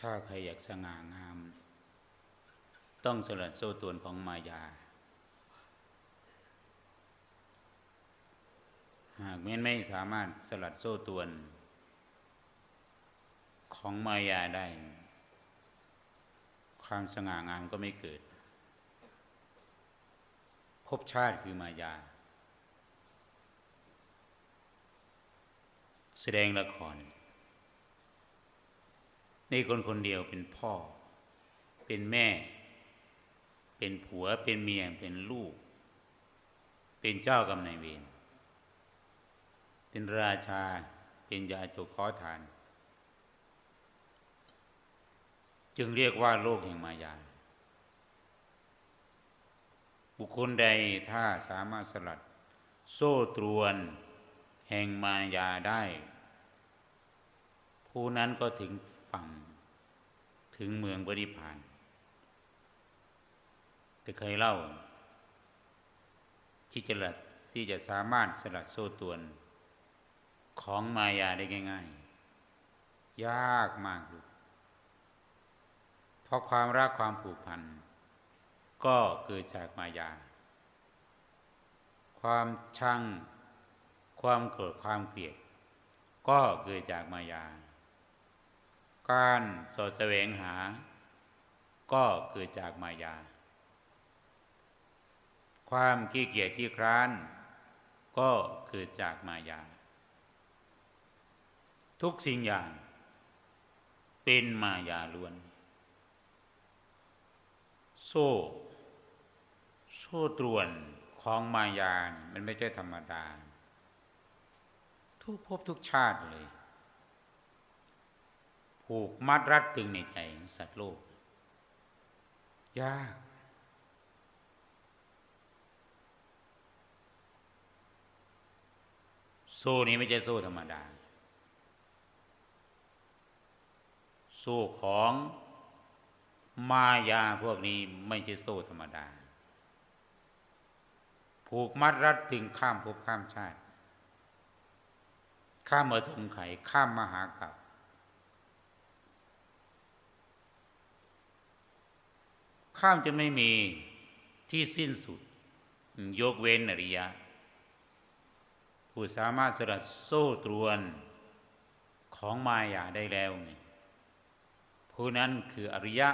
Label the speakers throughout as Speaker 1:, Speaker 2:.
Speaker 1: ถ้าใครอยากสง่างาม ต้องสลัดโซ่ตวนของมายา หากแม้นไม่สามารถสลัดโซ่ตวน ของมายาได้ ความสง่างามก็ไม่เกิด ภพชาติคือมายา แสดงละคร ในคนคนเดียวเป็นพ่อ เป็นแม่ เป็นผัวเป็นเมียเป็นลูก เป็นเจ้ากรรมนายเวรเป็นราชาเป็นยาจกขอทาน จึงเรียกว่าโลกแห่งมายา บุคคลใดถ้าสามารถสลัด โซ่ตรวน แห่งมายาได้ ผู้นั้นก็ถึง ฝั่งถึงเมืองบริพานแต่เคยเล่า ที่จะลัดที่จะสามารถสลัดโซ่ตวน ของมายาได้ง่าย ๆ ยากมากลูกเพราะความรักความผูกพัน ก็เกิดจากมายา ความชังความโกรธความเกลียด ก็เกิดจากมายา การสอดแสวงหา ก็เกิดจากมายา ความขี้เกียจขี้คร้าน ก็เกิดจากมายา ทุกสิ่งอย่าง เป็นมายาล้วน โซ่ โซ่ตรวนของมายา มันไม่ใช่ธรรมดา ทุกภพทุกชาติเลย ผูกมัดรัดตึงในใจสัตว์โลก ยากโซ่นี้ไม่ใช่โซ่ธรรมดา โซ่ของมายาพวกนี้ไม่ใช่โซ่ธรรมดา ผูกมัดรัดถึงข้ามภพข้ามชาติ ข้ามมาสงไขข้ามมหากับ ข้ามจะไม่มีที่สิ้นสุด ยกเว้นอริยะ ผู้สามารถสลัดโซ่ตรวนของมายาได้แล้วนี่ผู้นั้นคืออริยะ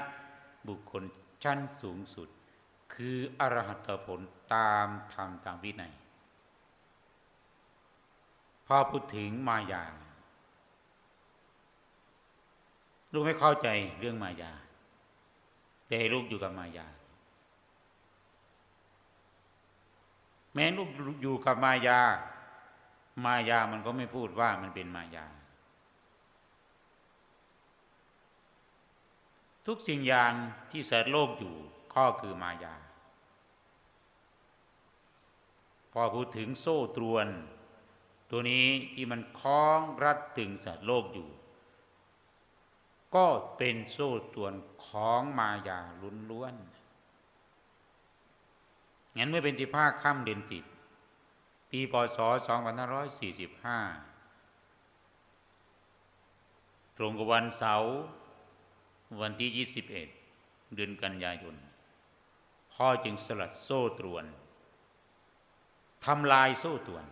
Speaker 1: บุคคลชั้นสูงสุด คืออรหัตผลตามธรรมตามวินัยพอพูดถึงมายาลูกไม่เข้าใจเรื่องมายา แต่ลูกอยู่กับมายา แม้ลูกอยู่กับมายา มายามันก็ไม่พูดว่ามันเป็นมายา ทุกสิ่งอย่างที่สัตว์โลกอยู่ก็คือมายา พอพูดถึงโซ่ตรวน ตัวนี้ที่มันคล้องรัดตึงสัตว์โลกอยู่ ก็เป็นโซ่ตรวนของมายาลุ้นล้วนงั้นเมื่อเป็นสิบห้าค่ำเดือนจิต ปีพศ2545ตรงกับวันเสาร์วันที่21เดือนกันยายน พ่อจึงสลัดโซ่ตรวนทำลายโซ่ตรวน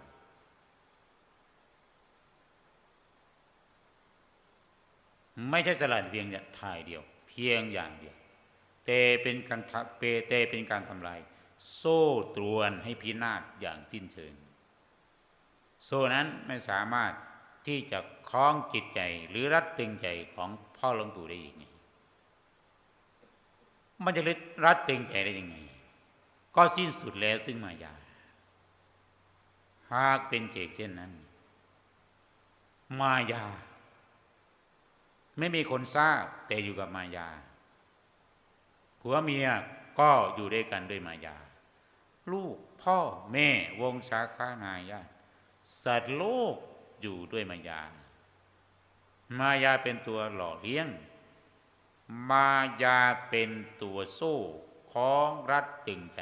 Speaker 1: ไม่ใช่สลัดเพียงถ่ายเดียว เพียงอย่างเดียวแต่เป็นการเปเตเป็นการทำลาย โซ่ตรวนให้พินาศอย่างสิ้นเชิง โซ่นั้นไม่สามารถที่จะคล้องจิตใจหรือรัดตึงใจของพ่อหลวงปู่ได้อีกมันจะรัดตึงใจได้ยังไง ก็สิ้นสุดแล้วซึ่งมายา หากเป็นเจกเช่นนั้น มายา ไม่มีคนทราบแต่อยู่กับมายาผัวเมียก็อยู่ด้วยกันด้วยมายา ลูกพ่อแม่วงศาคานายาสัตว์โลกอยู่ด้วยมายา มายาเป็นตัวหล่อเลี้ยง มายาเป็นตัวโซ่คล้องรัดตึงใจ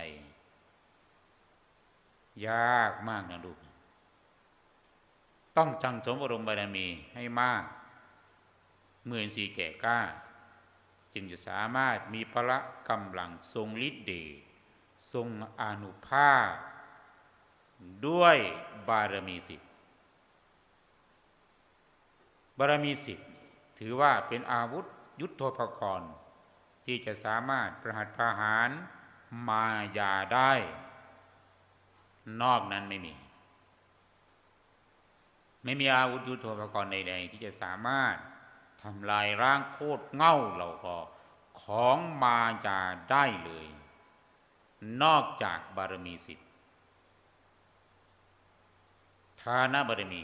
Speaker 1: ยากมากนะลูก ต้องจังสมบรมบารมีให้มาก เมื่อสีแก่กล้า จึงจะสามารถมีพละกำลังทรงฤทธิ์เดชทรงอนุภาพ ด้วยบารมีสิบ บารมีสิบ ถือว่าเป็นอาวุธยุทโธปกรณ์ ที่จะสามารถประหัตประหารมายาได้ นอกนั้นไม่มี ไม่มีอาวุธยุทโธปกรณ์ใดๆที่จะสามารถ ทำลายร่างโคตรเง่าเหล่าก็ของมายาได้เลย นอกจากบารมีสิบทานบารมี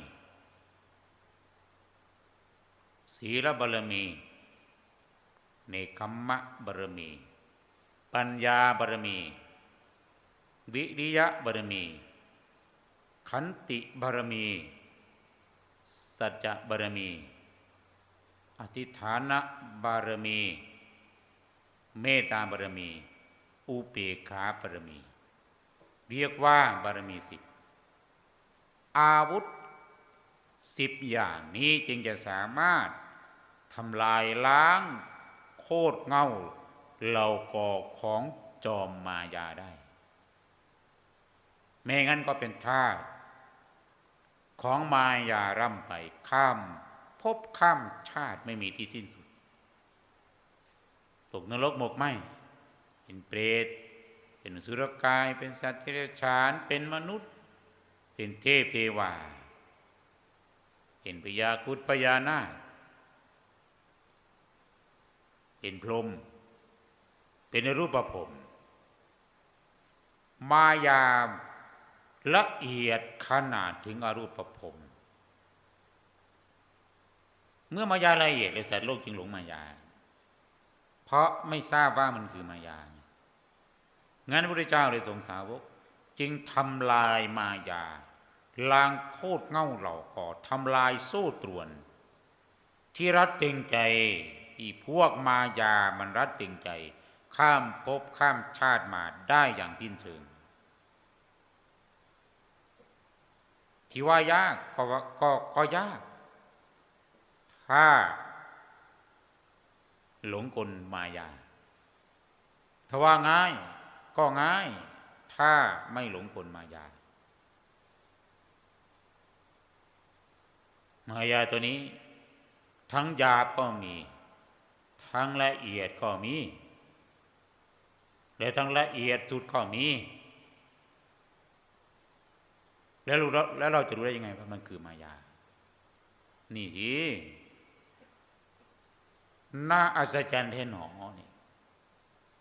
Speaker 1: ศีลบารมีเนคัมมะบารมี ปัญญาบารมี วิริยะบารมี ขันติบารมี สัจจะบารมี อธิฐานบารมี เมตตาบารมี อุเปกขาบารมี เรียกว่าบารมีสิบอาวุธสิบอย่างนี้จึงจะสามารถทำลายล้าง โคตรเง่าเหล่าก่อของจอมมายาได้ไม่งั้นก็เป็นท่าของมายาร่ำไปข้าม พบข้ามชาติไม่มีที่สิ้นสุด ตกนรกหมกไหมเป็นเปรต เป็นสุรกาย เป็นสัตว์เดรัจฉาน เป็นมนุษย์ เป็นเทพเทวา เป็นพญาคุดพญานาคเป็นพรหม เป็นรูปภพมายาละเอียดขนาดถึงอรูปภพ เมื่อมายาละเอียดเลยสัตว์โลกจึงหลงมายา เพราะไม่ทราบว่ามันคือมายางั้นพระพุทธเจ้าเลยทรงสาวก จึงทำลายมายาลางโคตรเง่าเหล่าก่อทำลายโซ่ตรวน ที่รัดเต็งใจที่พวกมายามันรัดตึงใจ ข้ามภพข้ามชาติมาได้อย่างทิ้นเชิงที่ว่ายากก็ก็ก็ยาก ถ้า หลงกลมายาถ้าว่าง่ายก็ง่าย ถ้าไม่หลงกลมายา มายาตัวนี้ ทั้งหยาบก็มี ทั้งละเอียดก็มีและทั้งละเอียดสุดก็มี แล้วรู้แล้วเราจะรู้ได้ยังไงว่ามันคือมายา นี่ที น่าอัศจรรย์แท้หนอนี่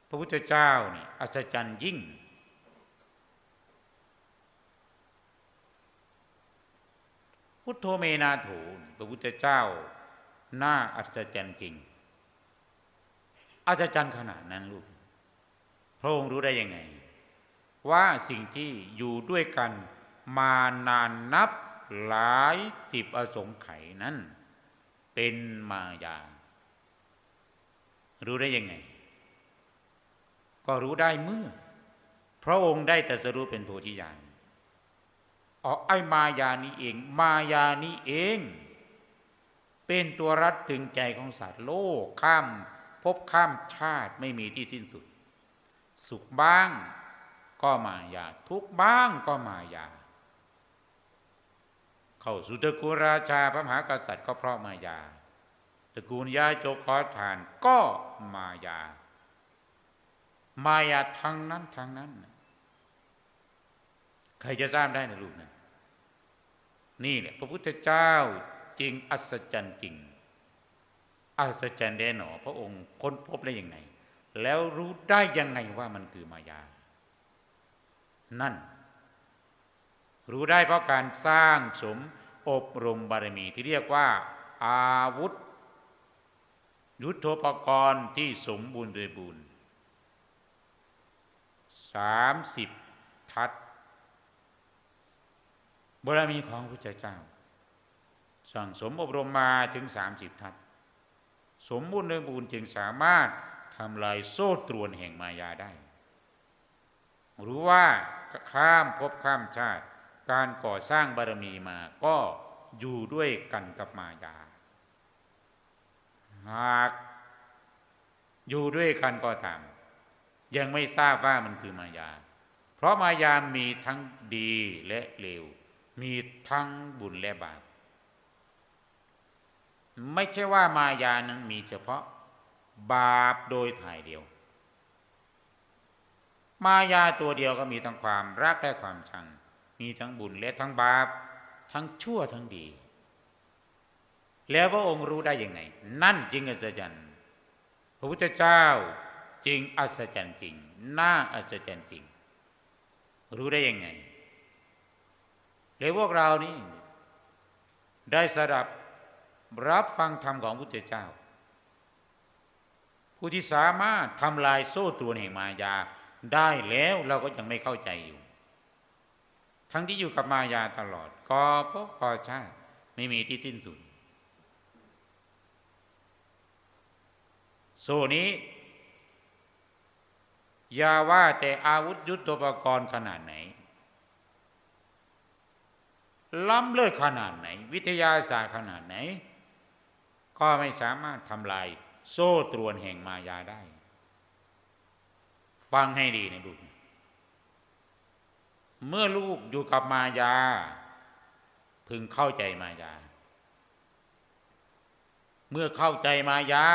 Speaker 1: พระพุทธเจ้านี่อัศจรรย์ยิ่ง พุทโธเมนาโถพระพุทธเจ้าน่าอัศจรรย์จริงอาจารย์ขนาดนั้นลูก พระองค์รู้ได้ยังไง ว่าสิ่งที่อยู่ด้วยกันมานานนับหลายสิบอสงไขยนั้น เป็นมายา รู้ได้ยังไง ก็รู้ได้เมื่อ พระองค์ได้แต่สรู้เป็นโพธิญาณอ๋อไอ้มายานี้เอง มายานี้เอง เป็นตัวรัดถึงใจของสัตว์โลกข้ามพบข้ามชาติไม่มีที่สิ้นสุด สุขบ้างก็มายา ทุกบ้างก็มายา เข้าสู่ตะกูลราชาพระมหากษัตริย์ก็เพราะมายา ระกูลยาโจกขอทาน ก็มายา มายาทั้งนั้นทั้งนั้น ใครจะทราบได้นะลูกนะนี่แหละพระพุทธเจ้าจริงอัศจรรย์จริง อัศจรรย์แน่หนอ พระองค์ค้นพบได้ยังไง แล้วรู้ได้ยังไงว่ามันคือมายา นั่น รู้ได้เพราะการสร้างสมอบรมบารมีที่เรียกว่า อาวุธ ยุทโธปกรณ์ที่สมบูรณ์โดยบุญสามสิบทัศบารมีของพระเจ้า สั่งสมอบรมมาถึงสามสิบทัศสมบูรณ์ในบูรณ์จึงสามารถทำลายโซ่ตรวนแห่งมายาได้ รู้ว่าข้ามภพข้ามชาติ การก่อสร้างบารมีมาก็อยู่ด้วยกันกับมายา หากอยู่ด้วยกันก็ตาม ยังไม่ทราบว่ามันคือมายา เพราะมายามีทั้งดีและเลว มีทั้งบุญและบาป ไม่ใช่ว่ามายานั้นมีเฉพาะบาปโดยถ่ายเดียว มายาตัวเดียวก็มีทั้งความรักและความชัง มีทั้งบุญและทั้งบาป ทั้งชั่วทั้งดี แล้วพระองค์รู้ได้ยังไง นั่นจึงอัศจรรย์พระพุทธเจ้าจริงอัศจรรย์จริง น่าอัศจรรย์จริง รู้ได้ยังไงเลยพวกเรานี่ได้สดับรับฟังธรรมของพุทธเจ้า ผู้ที่สามารถทำลายโซ่ตรวนแห่งมายาได้แล้วเราก็ยังไม่เข้าใจอยู่ ทั้งที่อยู่กับมายาตลอดกอพบกอชาติไม่มีที่สิ้นสุด โซ่นี้ อย่าว่าแต่อาวุธยุทโธปกรณ์ขนาดไหน ล้ำเลิศขนาดไหน วิทยาศาสตร์ขนาดไหน ก็ไม่สามารถทำลาย โซ่ตรวนแห่งมายาได้ ฟังให้ดีนะลูก เมื่อลูกอยู่กับมายา พึงเข้าใจมายา เมื่อเข้าใจมายา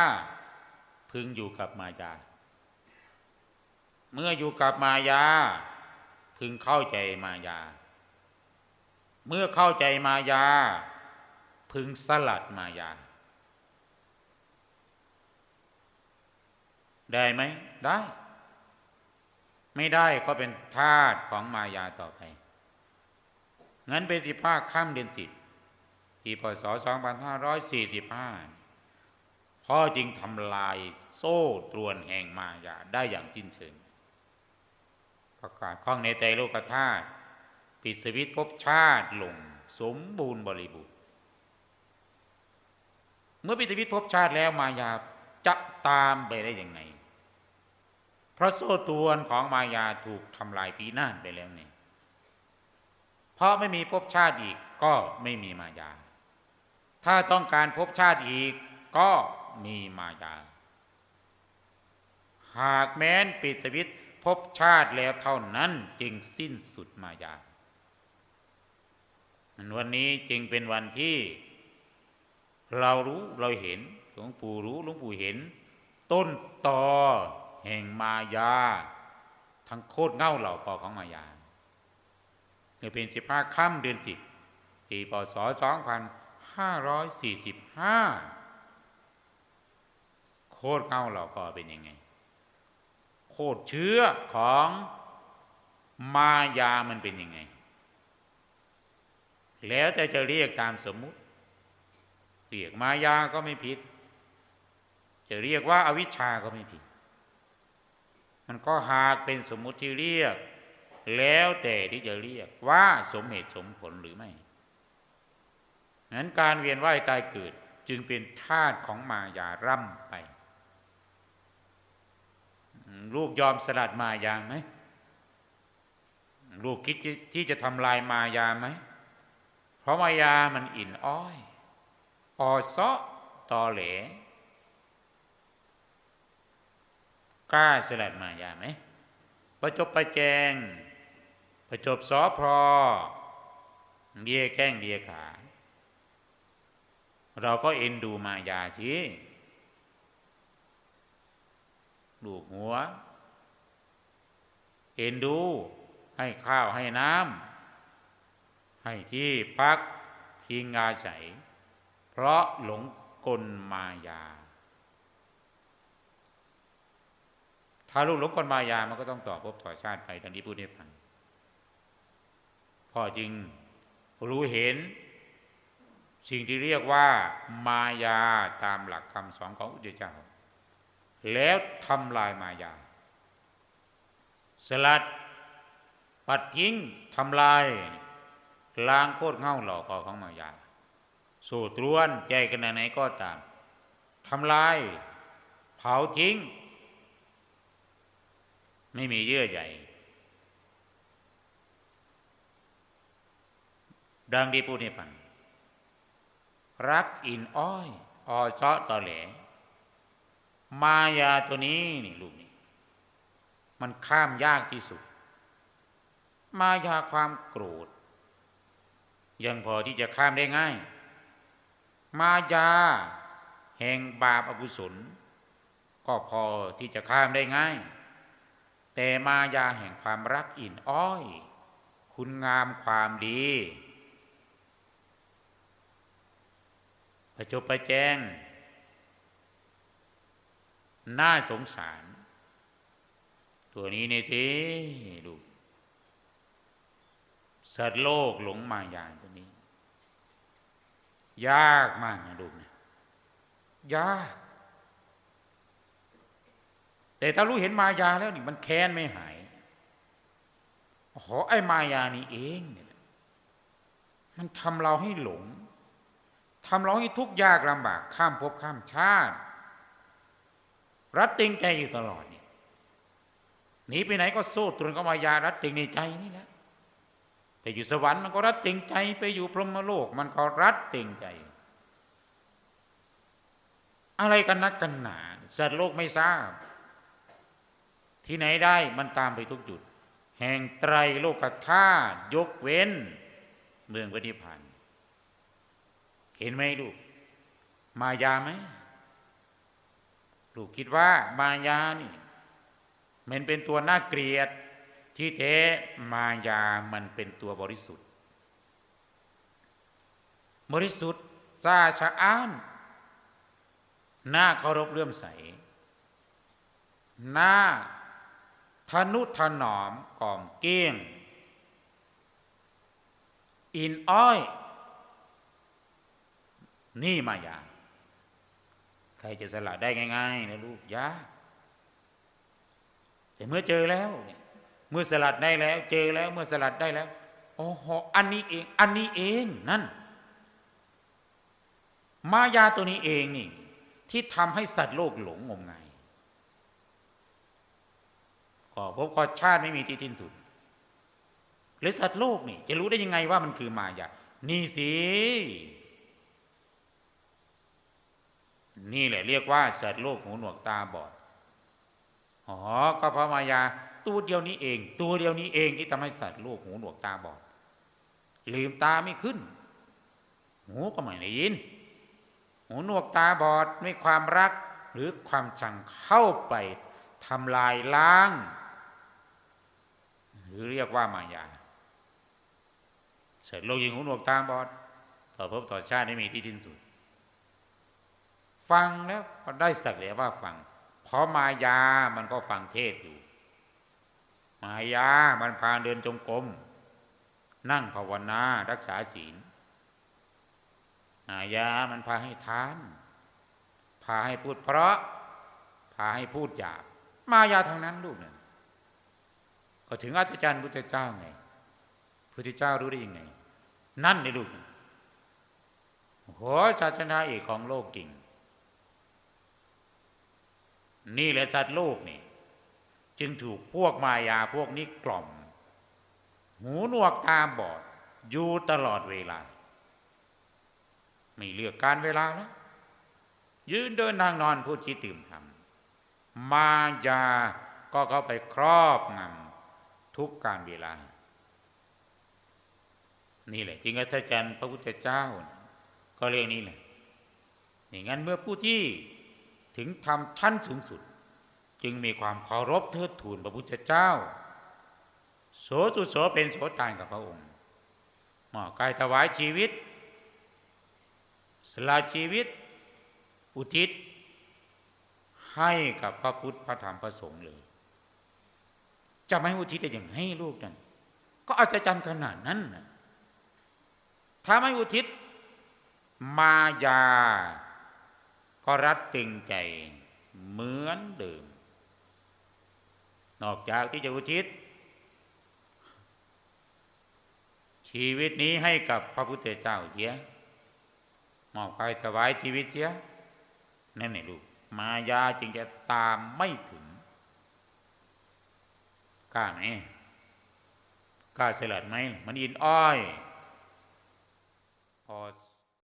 Speaker 1: พึงอยู่กับมายา เมื่ออยู่กับมายา พึงเข้าใจมายา เมื่อเข้าใจมายา พึงสลัดมายา ได้ไหมได้ ไม่ได้ก็เป็นทาสของมายาต่อไป งั้นเป็นสิบห้าข้ามเดือนสิบปีพศ2545พ่อ จึงทำลายโซ่ตรวนแห่งมายาได้อย่างจิ้นเชิง ประกาศข้องในใจโลกธาตุปิดสวิตภพชาติลง สมบูรณ์บริบูรณ์เมื่อปิดสวิตภพชาติแล้วมายาจะตามไปได้ยังไง เพราะโซ่ตรวนของมายาถูกทำลายปีนาศไปแล้วเนี่ยเพราะไม่มีภพชาติอีกก็ไม่มีมายา ถ้าต้องการภพชาติอีกก็ มีมายา หากแม้นปิดสวิตภพชาติแล้วเท่านั้นจึงสิ้นสุดมายาวันนี้จึงเป็นวันที่ เรารู้เราเห็นหลวงปู่รู้หลวงปู่เห็น ต้นตอแห่งมายา ทั้งโคตรเง่าเหล่าปอของมายาเนี่ยเป็นสิบห้าค่ำเดือนสิบปีพศสองพันห้าร้อยสี่สิบห้า คตรเง่าเหล่าปอเป็นยังไง โคตรเชื้อของมายามันเป็นยังไง แล้วแต่จะเรียกตามสมมุติ เรียกมายาก็ไม่ผิด จะเรียกว่าอาวิชชาก็ไม่ผิด มันก็หากเป็นสมมุติที่เรียก แล้วแต่ที่จะเรียกว่าสมเหตุสมผลหรือไม่นั้นการเวียนว่ายตายเกิดจึงเป็นธาตุของมายาร่ำไป ลูกยอมสลัดมายาไหมลูกคิดที่จะทำลายมายาไหม เพราะมายามันอิ่นอ้อย ออซาะตอเหลกล้าสลัดมายาไหมประจบประแจง ประจบสอพรเดียแข้งเดียขา เราก็เอ็นดูมายาสิ ลูกหัว เอ็นดู ให้ข้าวให้น้ำให้ที่พักทิงอาศัย เพราะหลงกลมายา ถ้าลูกหลงกลมายามันก็ต้องต่อภพต่อชาติไปดังที่พูดให้ฟังพ่อจึงรู้เห็น สิ่งที่เรียกว่ามายาตามหลักคำสอนของอุตเจ้า แล้วทำลายมายา สลัด ปัดทิ้งทำลายล้างโคตรเง่าหลอกอของมายา สู่ตรวนใจขนไหนก็ตามทำลาย เผาทิ้ง ไม่มีเยื่อใหญ่ดังที่พูดให้ฟังรักอินอ้อย ออเจาะตอแหล มายาตัวนี้นี่ลูกนี่มันข้ามยากที่สุด มายาความโกรธ ยังพอที่จะข้ามได้ง่าย มายาแห่งบาปอกุศล ก็พอที่จะข้ามได้ง่าย แต่มายาแห่งความรักอินอ้อย คุณงามความดีประจบประแจง น่าสงสาร ตัวนี้เนี่ยสิลูสัตว์โลกหลงมายาตัวนี้ ยากมากนะลูนะยาก แต่ถ้ารู้เห็นมายาแล้วนี่มันแค้นไม่หายโอ้โหไอ้มายานี่เองเนี่ยมันทำเราให้หลงทำเราให้ทุกข์ยากลำบาก ข้ามภพข้ามชาติ รัดติงใจอยู่ตลอดเนี่ยหนีไปไหนก็โซ่ตรวนก็มายารัดติงในใจนี่แหละไปอยู่สวรรค์มันก็รัดติงใจไปอยู่พรหมโลก มันก็รัดติงใจ อะไรกันนักกันหนาสัตว์โลกไม่ทราบ ที่ไหนได้มันตามไปทุกจุด แห่งไตรโลกธาตุยกเว้น เมืองปฏิพันธ์เห็นไหมลูก มายาไหม ลูกคิดว่ามายานี่มันเป็นตัวน่าเกลียด ที่แท้มายามันเป็นตัวบริสุทธิ์ บริสุทธิ์ซาชะอ้านน่าเคารพเลื่อมใสหน่าทนุถนอมกล่อมเกี้ยง อินอ้อย นี่มายา ใครจะสละได้ง่ายๆนะลูกยากแต่เมื่อเจอแล้ว เมื่อสลัดได้แล้ว เจอแล้ว เมื่อสลัดได้แล้วโอ้โหอันนี้เอง อันนี้เองนั่น มายาตัวนี้เองนี่ ที่ทำให้สัตว์โลกหลงงมงายก็พบขอชาติไม่มีที่สิ้นสุดหรือสัตว์โลกนี่ จะรู้ได้ยังไงว่ามันคือมายานี่สิ นี่แหละเรียกว่าสัตว์โลกหูหนวกตาบอดอ๋อก็เพราะมายาตัวเดียวนี้เอง ตัวเดียวนี้เองที่ทำให้สัตว์โลกหูหนวกตาบอด ลืมตาไม่ขึ้น หูก็ไม่ได้ยิน หูหนวกตาบอดไม่ความรักหรือความชังเข้าไปทำลายล้าง หรือเรียกว่ามายาเสร็จโลกยิงหูหนวกตาบอด ต่อภพต่อชาติไม่มีที่สิ้นสุด ฟังแล้วก็ได้สักแต่ว่าฟังเพราะมายามันก็ฟังเทศอยู่ มายามันพาเดินจงกรมนั่งภาวนารักษาศีลมายามันพาให้ทาน พาให้พูดเพราะ พาให้พูดหยาบมายาทางนั้นลูกเนี่ยก็ถึงอาจารย์พุทธเจ้าไงพุทธเจ้ารู้ได้ยังไง นั่นในลูกโหศาสนาเอกของโลกกิ่ง นี่แหละสัตว์โลกนี่ จึงถูกพวกมายาพวกนี้กล่อม หูหนวกตาบอด อยู่ตลอดเวลา ไม่เลือกการเวลาแล้วยืนเดินนางนอนพูดคิดตื่มทำมายาก็เข้าไปครอบงำทุกการเวลา นี่แหละ จึงอาจารย์พระพุทธเจ้า ก็เรื่องนี้แหละอย่างนั้นเมื่อผู้ที่ ถึงทำชั้นสูงสุด จึงมีความเคารพเทิดทูนพระพุทธเจ้า โสตุโสเป็นโสตานกับพระองค์หมอกายถวายชีวิต สละชีวิต อุทิศ ให้กับพระพุทธพระธรรมพระสงฆ์เลย จะไม่อุทิศได้อย่างให้ลูกนั่นก็อาจารย์ขนาดนั้นนะถ้าไม่อุทิศ มายา ก็รัดตึงใจเหมือนเดิม นอกจากที่จะอุทิศ ชีวิตนี้ให้กับพระพุทธเจ้าเสียมอบไปถวายชีวิตเสียนั่นไงลูกมายาจึงจะตามไม่ถึง กล้าไหมกล้าสลัดไหม มันอินอ้อยพอ